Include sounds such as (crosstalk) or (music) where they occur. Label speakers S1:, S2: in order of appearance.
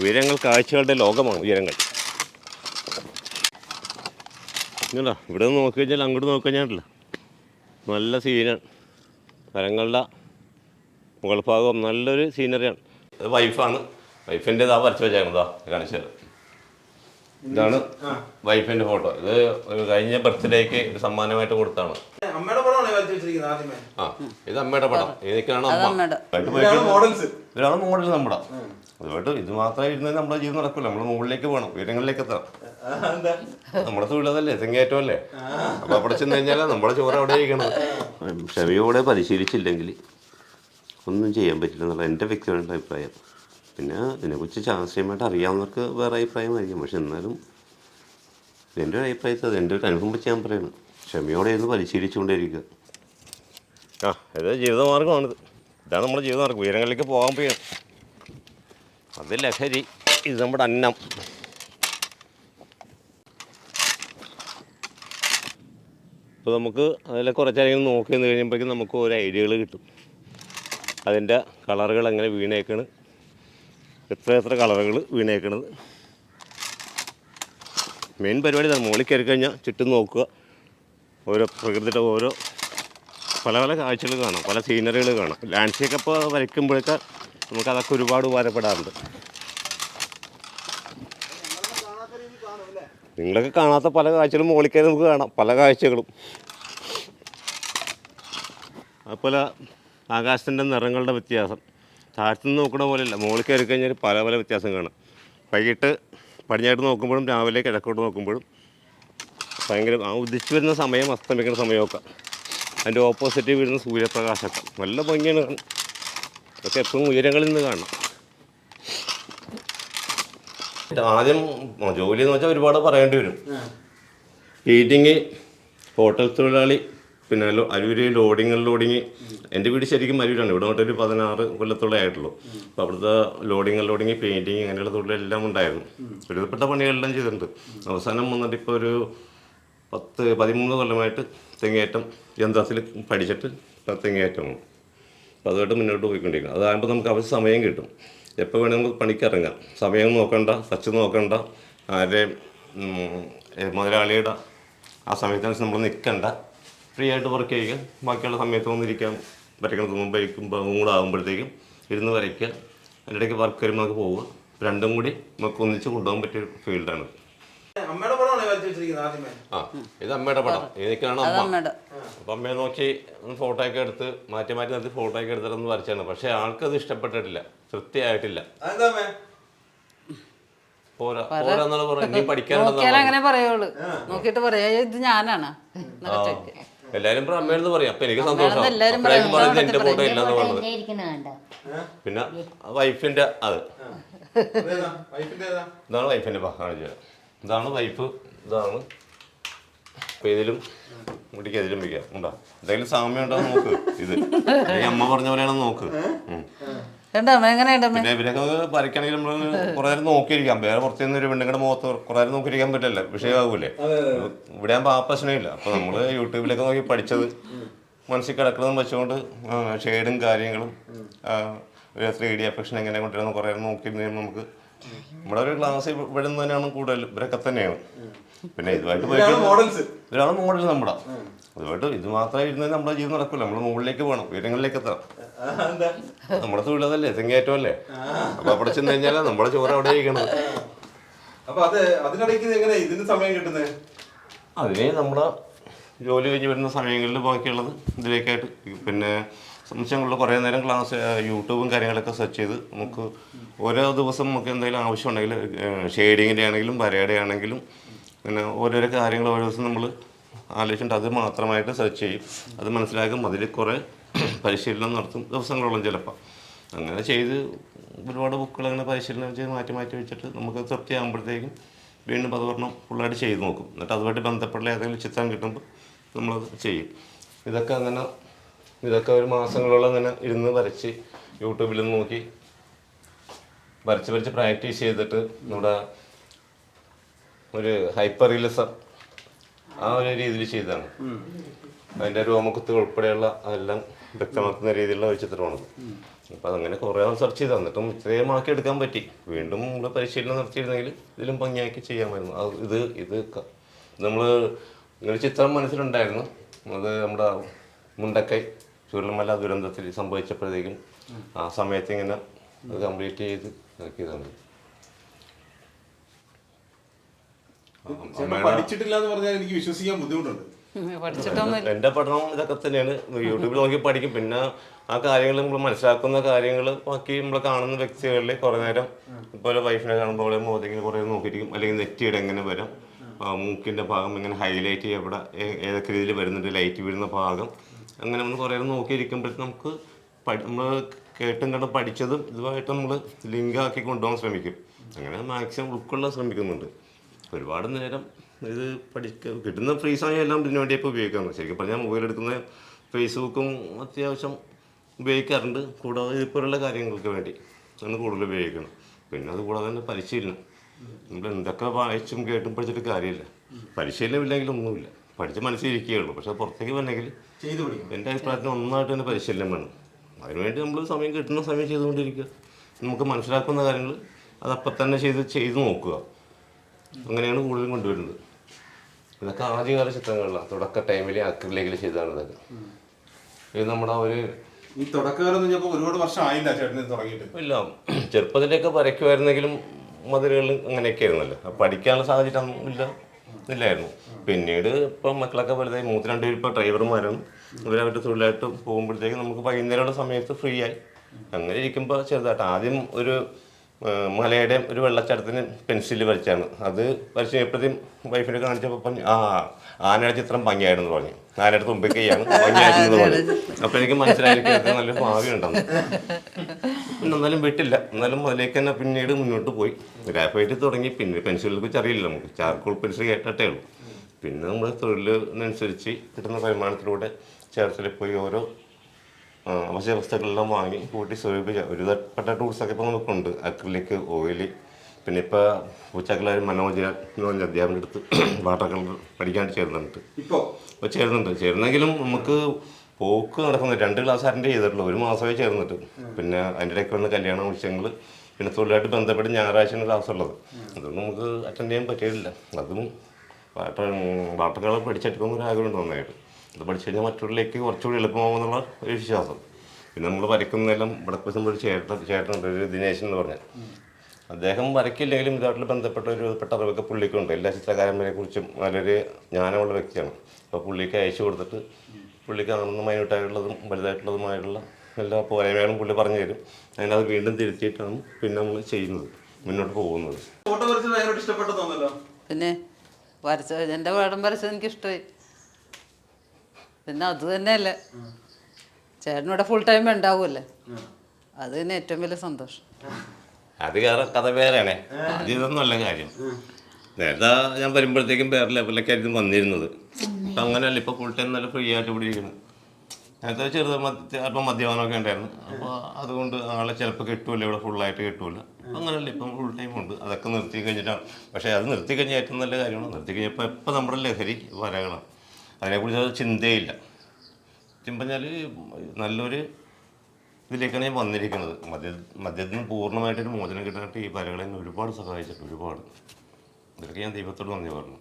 S1: ഉയരങ്ങൾ കാഴ്ചകളുടെ ലോകമാണ് ഉയരങ്ങൾ. ഇങ്ങടാ ഇവിടെ നിന്ന് നോക്കി കഴിഞ്ഞാൽ അങ്ങോട്ട് നോക്കി കഴിഞ്ഞാൽ നല്ല സീനാണ് മരങ്ങളുടെ മുകൾ ഭാഗം നല്ലൊരു സീനറിയാണ് വൈഫാണ് വൈഫിന്റെ ഇതാ വരച്ച് വെച്ചേക്കുന്നതാ കാണിച്ചത് ഇതാണ് വൈഫിന്റെ ഫോട്ടോ. ഇത് ഒരു കഴിഞ്ഞ ബർത്ത്ഡേക്ക് ഒരു സമ്മാനമായിട്ട് കൊടുത്താണ്. ആ ഇത് അമ്മയുടെ പടം.
S2: ഏതൊക്കെയാണ്
S1: അമ്മ.
S3: ഇതാണ് മോഡൽസ്
S1: നമ്മുടെ. അതുമായിട്ട് ഇത് മാത്രമേ ഇരുന്ന് നമ്മുടെ ജീവിതം നടക്കില്ല നമ്മൾ മുകളിലേക്ക് പോകണം. ഉയരങ്ങളിലേക്ക് എത്തണം. നമ്മുടെ തൊഴിലതല്ലേ? തെങ്ങേറ്റമല്ലേ അപ്പൊ അവിടെ ചെന്ന് കഴിഞ്ഞാൽ നമ്മുടെ ചോറ് അവിടെ ഇരിക്കണം ക്ഷമയോടെ പരിശീലിച്ചില്ലെങ്കിൽ ഒന്നും ചെയ്യാൻ പറ്റില്ല എന്നുള്ള എന്റെ വ്യക്തിപരമായ അഭിപ്രായം. പിന്നെ ഇതിനെക്കുറിച്ച് ശാസ്ത്രീയമായിട്ട് അറിയാവുന്നവർക്ക് വേറെ അഭിപ്രായമായിരിക്കും. പക്ഷെ എന്നാലും എന്റെ ഒരു അഭിപ്രായത്തിൽ അത് എന്റെ ഒരു അനുഭവം വെച്ച് ഞാൻ പറയുന്നത് ക്ഷമയോടെ ഇരുന്ന് പരിശീലിച്ചുകൊണ്ടേയിരിക്കുക. ആ ഇത് ജീവിതമാർഗമാണിത്. ഇതാണ് നമ്മുടെ ജീവിതമാർഗം. ഉയരങ്ങളിലേക്ക് പോകാൻ പോയി അത് ലഹരി ഇത് നമ്മുടെ അന്നം. അപ്പോൾ നമുക്ക് അതിൽ കുറച്ചധികം നോക്കി നിന്ന് കഴിയുമ്പോഴേക്കും നമുക്ക് ഒരു ഐഡിയകൾ കിട്ടും. അതിന്റെ കളറുകൾ എങ്ങനെ വീണേക്കണ്. എത്ര എത്ര കളറുകൾ വീണേക്കണത്? മെയിൻ പരിപാടി തന്നെ മുകളിൽ കയറി കഴിഞ്ഞാൽ ചുറ്റും നോക്കുക. ഓരോ പ്രകൃതിയുടെ ഓരോ പല പല കാഴ്ചകൾ കാണാം. പല സീനറികൾ കാണാം. ലാൻഡ്സ്കേപ്പ് അപ്പോൾ വരയ്ക്കുമ്പോഴൊക്കെ നമുക്ക് അതൊക്കെ ഒരുപാട് ഉപകാരപ്പെടാറുണ്ട്. നിങ്ങളൊക്കെ കാണാത്ത പല കാഴ്ചകളും മുകളിൽ നമുക്ക് കാണാം. പല കാഴ്ചകളും. അതുപോലെ ആകാശത്തിന്റെ നിറങ്ങളുടെ വ്യത്യാസം. താഴത്തു നിന്ന് നോക്കണ പോലെയല്ല. മുകളിൽ കയറി കഴിഞ്ഞാൽ പല പല വ്യത്യാസം കാണാം. വൈകിട്ട് പടിഞ്ഞാട്ട് നോക്കുമ്പോഴും രാവിലെ കിഴക്കോട്ട് നോക്കുമ്പോഴും ഭയങ്കര ആ ഉദിച്ചു വരുന്ന സമയം അസ്തമിക്കുന്ന സമയമൊക്കെ. അതിന്റെ ഓപ്പോസിറ്റ് വരുന്ന സൂര്യപ്രകാശമൊക്കെ. നല്ല ഭംഗിയാണ് ഒക്കെ എപ്പോഴും ഉയരങ്ങളിൽ നിന്ന് കാണണം ആദ്യം ജോലി എന്ന് വെച്ചാൽ ഒരുപാട് പറയേണ്ടി വരും. ഹീറ്റിങ് ഹോട്ടൽ തൊഴിലാളി പിന്നെ അരൂര് ലോഡിങ് ലോഡിങ് എന്റെ വീട് ശരിക്കും അരൂരാണ്. ഇവിടെ തൊട്ടൊരു പതിനാറ് കൊല്ലത്തോളം ആയിട്ടുള്ളൂ. അപ്പോൾ അവിടുത്തെ ലോഡിങ് ലോഡിങ് പെയിന്റിങ് അങ്ങനെയുള്ള തൊഴിലെല്ലാം ഉണ്ടായിരുന്നു. ഒരുവിധപ്പെട്ട പണികളെല്ലാം ചെയ്തിട്ടുണ്ട്. അവസാനം വന്നിട്ട് ഇപ്പോൾ ഒരു പത്ത് പതിമൂന്ന് കൊല്ലമായിട്ട് തെങ്ങേറ്റം യന്ത്രത്തിൽ പഠിച്ചിട്ട് തെങ്ങേറ്റം തെങ്ങേറ്റമാണ് അപ്പോൾ അതുമായിട്ട് മുന്നോട്ട് പോയിക്കൊണ്ടിരിക്കണം അതാകുമ്പോൾ നമുക്ക് ആവശ്യം സമയം കിട്ടും. എപ്പോൾ വേണമെങ്കിൽ നമുക്ക് പണിക്കിറങ്ങാം. സമയം നോക്കണ്ട സച്ച് നോക്കണ്ട ആരെ മുതലാളിയുടെ ആ സമയത്തനുസരിച്ച് നമ്മൾ നിൽക്കണ്ട ഫ്രീ ആയിട്ട് വർക്ക് ചെയ്യുക ബാക്കിയുള്ള സമയത്ത് വന്നിരിക്കാം. വരയ്ക്കണം തോന്നുമ്പോഴേക്കും മൂടാകുമ്പോഴത്തേക്കും ഇരുന്ന് വരയ്ക്കുക. അതിന്റെ ഇടയ്ക്ക് വർക്ക് വരുമ്പോൾ നമുക്ക് പോവുക. രണ്ടും കൂടി നമുക്ക് ഒന്നിച്ച് കൊണ്ടുപോകാൻ പറ്റിയ ഫീൽഡാണ് ആ ഇത് അമ്മയുടെ പടം. ഇതൊക്കെയാണ് അമ്മ. അപ്പൊ അമ്മയെ നോക്കി ഫോട്ടോ ഒക്കെ എടുത്ത് മാറ്റി മാറ്റി നിർത്തി ഫോട്ടോ ഒക്കെ എടുത്തിട്ടൊന്ന് വരച്ചാണ്. പക്ഷെ ആൾക്കത് ഇഷ്ടപ്പെട്ടിട്ടില്ല. തൃപ്തിയായിട്ടില്ല. പോരാ പോരാ ഇനി
S2: നോക്കിയാൽ അങ്ങനെ പറയുള്ളൂ. നോക്കിയിട്ട് പറയാ ഇത് ഞാനാണ്.
S1: എല്ലാരും പ്രമേയെന്ന് പറയും പറയാം. അപ്പൊ എനിക്ക് സന്തോഷം. അപ്പോഴേക്കും എന്റെ ഫോട്ടോ ഇല്ലെന്ന് പറഞ്ഞത്. പിന്നെ വൈഫിന്റെ അത്. ഇതാണ് വൈഫിന്റെ കാണിച്ചത് ഇതാണ് വൈഫ് ഇതാണ് അപ്പൊ ഇതിലും മുടിക്ക് ഇതിലും വയ്ക്കാം ഉണ്ടോ? എന്തെങ്കിലും സാമ്യം ഉണ്ടോ നോക്ക്. ഇത്. അമ്മ പറഞ്ഞ പോലെയാണെന്ന് നോക്ക്. പിന്നെ ഇവരൊക്കെ വരയ്ക്കണമെങ്കിൽ നമ്മൾ കുറെ നേരം നോക്കിയിരിക്കാം. വേറെ പുറത്തു നിന്ന് ഒരു പെണ്ണുങ്ങളുടെ മുഖത്ത് കുറെ നേരം നോക്കിയിരിക്കാൻ പറ്റില്ല വിഷയമാകൂലേ ഇവിടെ ആകുമ്പോൾ ആ പ്രശ്നമില്ല. അപ്പൊ നമ്മൾ യൂട്യൂബിലൊക്കെ നോക്കി പഠിച്ചത്. മനസ്സിൽ കിടക്കുന്നതും വെച്ചുകൊണ്ട് ഷെയ്ഡും കാര്യങ്ങളും ആ, ഒരു ത്രീ ഡി എഫക്ഷൻ എങ്ങനെ കൊണ്ടുവരുന്ന കുറെ നേരം നോക്കിയിരുന്ന നമുക്ക് നമ്മുടെ ഒരു ക്ലാസ് ഇവിടെ നിന്ന് തന്നെയാണ് കൂടുതൽ ഇവരൊക്കെ തന്നെയാണ്. പിന്നെ ഇതുമായിട്ട്
S3: മോഡൽസ്
S1: ഇതാണ് മോഡൽ നമ്മുടെ. അതുമായിട്ട് ഇത് മാത്രമേ ഇരുന്ന് നമ്മുടെ ജീവിതം നടക്കില്ല നമ്മൾ മുകളിലേക്ക് പോകണം. ഉയരങ്ങളിലേക്ക് എത്തണം. നമ്മുടെ തൊഴിലതല്ലേ തെങ്ങേറ്റമല്ലേ? അപ്പൊ അവിടെ ചെന്ന് കഴിഞ്ഞാൽ നമ്മുടെ ചോറ് അവിടെ ഇരിക്കണം
S3: അപ്പൊ അത് അതിനിടയ്ക്ക് എങ്ങനെ ഇതിന് സമയം കിട്ടുന്നത്
S1: അതിനെ നമ്മുടെ ജോലി കഴിഞ്ഞ് വരുന്ന സമയങ്ങളിൽ ബാക്കിയുള്ളത് ഇതിലേക്കായിട്ട് പിന്നെ സംശയങ്ങളിൽ കുറേ നേരം ക്ലാസ് യൂട്യൂബും കാര്യങ്ങളൊക്കെ സെർച്ച് ചെയ്ത് നമുക്ക് ഓരോ ദിവസം നമുക്ക് എന്തെങ്കിലും ആവശ്യമുണ്ടെങ്കിൽ ഷെയ്ഡിങ്ങിന്റെ ആണെങ്കിലും വരയുടെ ആണെങ്കിലും പിന്നെ ഓരോരോ കാര്യങ്ങൾ ഓരോ ദിവസം നമ്മൾ ആലോചിച്ചിട്ട് അത് മാത്രമായിട്ട് സെർച്ച് ചെയ്യും. അത് മനസ്സിലാക്കും. അതിൽ കുറേ (clears throat) പരിശീലനം നടത്തും ദിവസങ്ങളോളം ചിലപ്പോൾ അങ്ങനെ ചെയ്ത് ഒരുപാട് ബുക്കുകൾ അങ്ങനെ പരിശീലനം ചെയ്ത് മാറ്റി മാറ്റി വെച്ചിട്ട് നമുക്ക് തൃപ്തിയാകുമ്പോഴത്തേക്കും വീണ്ടും പറഞ്ഞാൽ ഫുള്ളായിട്ട് ചെയ്ത് നോക്കും. എന്നിട്ട് അതുമായിട്ട് ബന്ധപ്പെട്ട ഏതെങ്കിലും ചിത്രം കിട്ടുമ്പോൾ നമ്മളത് ചെയ്യും. ഇതൊക്കെ അങ്ങനെ ഇതൊക്കെ ഒരു മാസങ്ങളോളം അങ്ങനെ ഇരുന്ന് വരച്ച് യൂട്യൂബിൽ നോക്കി വരച്ച് വരച്ച് പ്രാക്ടീസ് ചെയ്തിട്ട് നമ്മുടെ ഒരു ഹൈപ്പർ റിയലിസം ആ ഒരു രീതിയിൽ ചെയ്തതാണ്. അതിന്റെ രോമകുത്തുകൾ ഉൾപ്പെടെയുള്ള അതെല്ലാം വ്യക്തമാക്കുന്ന രീതിയിലുള്ള ഒരു ചിത്രമാണ്. അപ്പം അതങ്ങനെ കുറേ സെർച്ച് ചെയ്ത്. എന്നിട്ടും ഇത്രയും ആക്കി എടുക്കാൻ പറ്റി. വീണ്ടും നമ്മൾ പരിശീലനം നടത്തിയിരുന്നെങ്കിൽ ഇതിലും ഭംഗിയാക്കി ചെയ്യാമായിരുന്നു. അത് ഇത് ഇത് നമ്മൾ ഇങ്ങനെ ചിത്രം മനസ്സിലുണ്ടായിരുന്നു. അത് നമ്മുടെ മുണ്ടക്കൈ ചുരുളമല ദുരന്തത്തിൽ സംഭവിച്ചപ്പോഴത്തേക്കും ആ സമയത്ത് ഇങ്ങനെ അത് കംപ്ലീറ്റ് ചെയ്ത് ഇറക്കിയതാണ്.
S3: പഠിച്ചിട്ടില്ല എന്ന് പറഞ്ഞാൽ എനിക്ക് വിശ്വസിക്കാൻ ബുദ്ധിമുട്ടുണ്ട്.
S1: എന്റെ പഠനം ഇതൊക്കെ തന്നെയാണ്. യൂട്യൂബിൽ നോക്കി പഠിക്കും. പിന്നെ ആ കാര്യങ്ങൾ നമ്മൾ മനസ്സിലാക്കുന്ന കാര്യങ്ങൾ ബാക്കി നമ്മൾ കാണുന്ന വ്യക്തികളിൽ കുറെ നേരം ഇപ്പോൾ വൈഫിനെ കാണുമ്പോൾ മോദിക്ക് കുറേ നോക്കിയിരിക്കും. അല്ലെങ്കിൽ നെറ്റിയുടെ എങ്ങനെ വരും? മൂക്കിന്റെ ഭാഗം എങ്ങനെ ഹൈലൈറ്റ് ഏ- ഏതൊക്കെ രീതിയിൽ വരുന്നുണ്ട്? ലൈറ്റ് വീഴുന്ന ഭാഗം. അങ്ങനെ നമ്മൾ കുറേ നേരം നമുക്ക് നമ്മൾ കേട്ടും കണ്ടും പഠിച്ചതും ഇതുമായിട്ട് നമ്മൾ ലിങ്കാക്കി കൊണ്ടുപോകാൻ ശ്രമിക്കും. അങ്ങനെ മാക്സിമം ഉൾക്കൊള്ളാൻ ശ്രമിക്കുന്നുണ്ട്. ഒരുപാട് നേരം ഇത് പഠിക്ക കിട്ടുന്ന ഫ്രീ സമയം എല്ലാം ഇതിനു വേണ്ടി ഇപ്പോൾ ഉപയോഗിക്കാറുണ്ട് ശരിക്കും പറഞ്ഞാൽ മൊബൈൽ എടുക്കുന്ന ഫേസ്ബുക്കും അത്യാവശ്യം ഉപയോഗിക്കാറുണ്ട്. കൂടാതെ ഇതുപോലുള്ള കാര്യങ്ങൾക്ക് വേണ്ടി ആണ് കൂടുതൽ ഉപയോഗിക്കുന്നു പിന്നെ അത് കൂടാതെ തന്നെ പരിശീലനം. നമ്മൾ എന്തൊക്കെ വായിച്ചും കേട്ടും പഠിച്ചിട്ട് കാര്യമില്ല. പരിശീലനം ഇല്ലെങ്കിൽ ഒന്നുമില്ല. പഠിച്ച് മനസ്സിലിരിക്കുകയുള്ളൂ പക്ഷേ പുറത്തേക്ക് വന്നെങ്കിൽ
S3: ചെയ്തു പഠിക്കും
S1: എന്റെ അഭിപ്രായത്തിൽ ഒന്നായിട്ട് തന്നെ പരിശീലനം വേണം. അതിനുവേണ്ടി നമ്മൾ സമയം കിട്ടുന്ന സമയം ചെയ്തുകൊണ്ടിരിക്കുക. നമുക്ക് മനസ്സിലാക്കുന്ന കാര്യങ്ങൾ അതപ്പം തന്നെ ചെയ്ത് ചെയ്ത് നോക്കുക. അങ്ങനെയാണ് കൂടുതലും കൊണ്ടുവരുന്നത്. ഇതൊക്കെ ആദ്യകാല ചിത്രങ്ങളിലാണ് തുടക്ക ടൈമിൽ അക്രിലേക്കിൽ ചെയ്തതാണ് ഇതൊക്കെ. ഇത് നമ്മുടെ ഒരു
S3: ഈ തുടക്കകാലം ഒരുപാട് വർഷം ആയില്ല ചേട്ടന് തുടങ്ങിയിട്ട്.
S1: ഇല്ല. ചെറുപ്പത്തിലൊക്കെ വരയ്ക്കുമായിരുന്നെങ്കിലും മതിലുകളിൽ അങ്ങനെയൊക്കെ ആയിരുന്നല്ലോ അപ്പം പഠിക്കാനുള്ള സാഹചര്യം ഇല്ല. ഇല്ലായിരുന്നു. പിന്നീട് ഇപ്പം മക്കളൊക്കെ വലുതായി മൂന്ന് രണ്ടുപേരും ഇപ്പോൾ ഡ്രൈവർമാരാണ്. ഇവരവരുടെ തൊഴിലായിട്ട് പോകുമ്പോഴത്തേക്ക് നമുക്ക് വൈകുന്നേരമുള്ള സമയത്ത് ഫ്രീ ആയി അങ്ങനെ ഇരിക്കുമ്പോൾ ചെറുതായിട്ട്. ആദ്യം ഒരു മലയുടെ ഒരു വെള്ളച്ചാട്ടത്തിന് പെൻസിൽ വരച്ചാണ്. അത് വരച്ച് കഴിഞ്ഞപ്പോഴത്തേക്കും വൈഫിനെ കാണിച്ചപ്പോൾ പറഞ്ഞു ആ ആനയുടെ ചിത്രം ഭംഗിയായിരുന്നു പറഞ്ഞു. ആനയുടെ തുമ്പിക്കൈയാണ് (laughs) ഭംഗിയായിരുന്നു പറഞ്ഞു അപ്പോൾ എനിക്ക് മനസ്സിലായിരിക്കും നല്ല ഭാവി ഉണ്ടെന്ന്. പിന്നെ എന്നാലും വിട്ടില്ല. എന്നാലും അതിലേക്ക് തന്നെ പിന്നീട് മുന്നോട്ട് പോയി. ഗ്രാഫൈറ്റ് തുടങ്ങി. പിന്നെ പെൻസിലിനെ കുറിച്ച് അറിയില്ല നമുക്ക്. ചാർക്കോൾ പെൻസിൽ കേട്ടിട്ടേ ഉള്ളൂ. പിന്നെ നമ്മൾ തൊഴിലിനനുസരിച്ച് കിട്ടുന്ന വരുമാനത്തിലൂടെ ചേർച്ചിൽ പോയി ഓരോ അവശ്യ വസ്തുക്കളെല്ലാം വാങ്ങി കൂട്ടി സ്വരൂപിച്ച ഒരുതപ്പെട്ട ടൂൾസൊക്കെ ഇപ്പോൾ നമുക്കുണ്ട്. അക്രിലിക് ഓയിൽ പിന്നെ ഇപ്പോൾ ഉച്ചക്കളായ മനോജ് അധ്യാപന അടുത്ത് എടുത്ത് വാട്ടർ കളർ പഠിക്കാൻ ചേരുന്നുണ്ട്.
S3: ഇപ്പോ?
S1: ചേരുന്നുണ്ട്. ചേരുന്നെങ്കിലും നമുക്ക് പോക്ക് നടക്കുന്നത് രണ്ട് ക്ലാസ് അറ്റൻഡ് ചെയ്തിട്ടുള്ളൂ. ഒരു മാസമേ ചേർന്നിട്ട്. പിന്നെ അതിന്റെ ഇടയ്ക്ക് വന്ന് കല്യാണ ആവശ്യങ്ങൾ പിന്നെ തൊഴിലായിട്ട് ബന്ധപ്പെട്ട് ഞായറാഴ്ചയാണ് ക്ലാസ് ഉള്ളത്. അതൊന്നും നമുക്ക് അറ്റൻഡ് ചെയ്യാൻ പറ്റിയിട്ടില്ല. അതും വാട്ടർ വാട്ടർ കളർ പഠിച്ചെടുക്കുന്ന ഒരു ആഗ്രഹം നന്നായിട്ട് അത് പഠിച്ചു കഴിഞ്ഞാൽ മറ്റുള്ളവരിലേക്ക് കുറച്ചുകൂടി എളുപ്പമാകുമെന്നുള്ള ഒരു വിശ്വാസം. പിന്നെ നമ്മൾ വരയ്ക്കുന്നതെല്ലാം ഇവിടെ ഇപ്പോൾ ഒരു ചേട്ടൻ ചേട്ടനുണ്ട് ഒരു ദിനേശൻ എന്ന് പറഞ്ഞാൽ. അദ്ദേഹം വരയ്ക്കില്ലെങ്കിലും ഇതായിട്ട് ബന്ധപ്പെട്ട ഒരു പെട്ട അറിവൊക്കെ പുള്ളിക്കുണ്ട്. എല്ലാ ചിത്രകാരന്മാരെ കുറിച്ചും നല്ലൊരു ജ്ഞാനമുള്ള വ്യക്തിയാണ്. അപ്പോൾ പുള്ളിക്ക് അയച്ചു കൊടുത്തിട്ട് പുള്ളിക്ക് കാണുന്ന മൈന്യൂട്ടായിട്ടുള്ളതും വലുതായിട്ടുള്ളതുമായിട്ടുള്ള എല്ലാ പോരായ്മകളും പുള്ളി പറഞ്ഞു തരും. അങ്ങനെ അത് വീണ്ടും തിരുത്തിയിട്ടാണ് പിന്നെ നമ്മൾ ചെയ്യുന്നത് മുന്നോട്ട് പോകുന്നത്.
S2: പിന്നെ വരച്ച എന്റെ പടം വരച്ചത് എനിക്ക് ഇഷ്ടമായി പിന്നെ അത് തന്നെയല്ലേ. ചേട്ടനിവിടെ ഫുൾ ടൈം ഉണ്ടാവുമല്ലേ. അത് തന്നെ ഏറ്റവും വലിയ സന്തോഷം.
S1: അത് വേറെ കഥ വേറെയാണേ. അത് ഇതൊന്നും കാര്യം. നേരത്തെ ഞാൻ വരുമ്പോഴത്തേക്കും വേറെ ലെവലിലൊക്കെ ആയിരുന്നു വന്നിരുന്നത്. അപ്പം അങ്ങനെയല്ല ഇപ്പോൾ ഫുൾ ടൈം നല്ല ഫ്രീ ആയിട്ട് ഇവിടെ ഇരിക്കുന്നു. നേരത്തെ ചെറുത് അല്പം മദ്യപാനമൊക്കെ ഉണ്ടായിരുന്നു. അപ്പോൾ അതുകൊണ്ട് ആളെ ചിലപ്പോൾ കിട്ടൂല ഇവിടെ ഫുള്ളായിട്ട് കിട്ടൂല. അങ്ങനെയല്ല ഇപ്പം ഫുൾ ടൈം ഉണ്ട്. അതൊക്കെ നിർത്തി കഴിഞ്ഞിട്ടാണ്. പക്ഷേ അത് നിർത്തി കഴിഞ്ഞാൽ ഏറ്റവും നല്ല കാര്യമാണ്. നിർത്തി കഴിഞ്ഞപ്പോൾ എപ്പോൾ നമ്മുടെ ലഹരി വരകളാണ് അതിനെക്കുറിച്ച് അത് ചിന്തയില്ല. സത്യം പറഞ്ഞാൽ നല്ലൊരു ഇതിലേക്കാണ് ഞാൻ വന്നിരിക്കുന്നത്. മദ്യ മദ്യത്തിൽ നിന്ന് പൂർണമായിട്ടൊരു മോചനം കിട്ടാനായിട്ട് ഈ വരകളെ എന്നെ ഒരുപാട് സഹായിച്ചിട്ടുണ്ട് ഒരുപാട്. ഇതൊക്കെ ഞാൻ ദൈവത്തോട് നന്ദി പറഞ്ഞു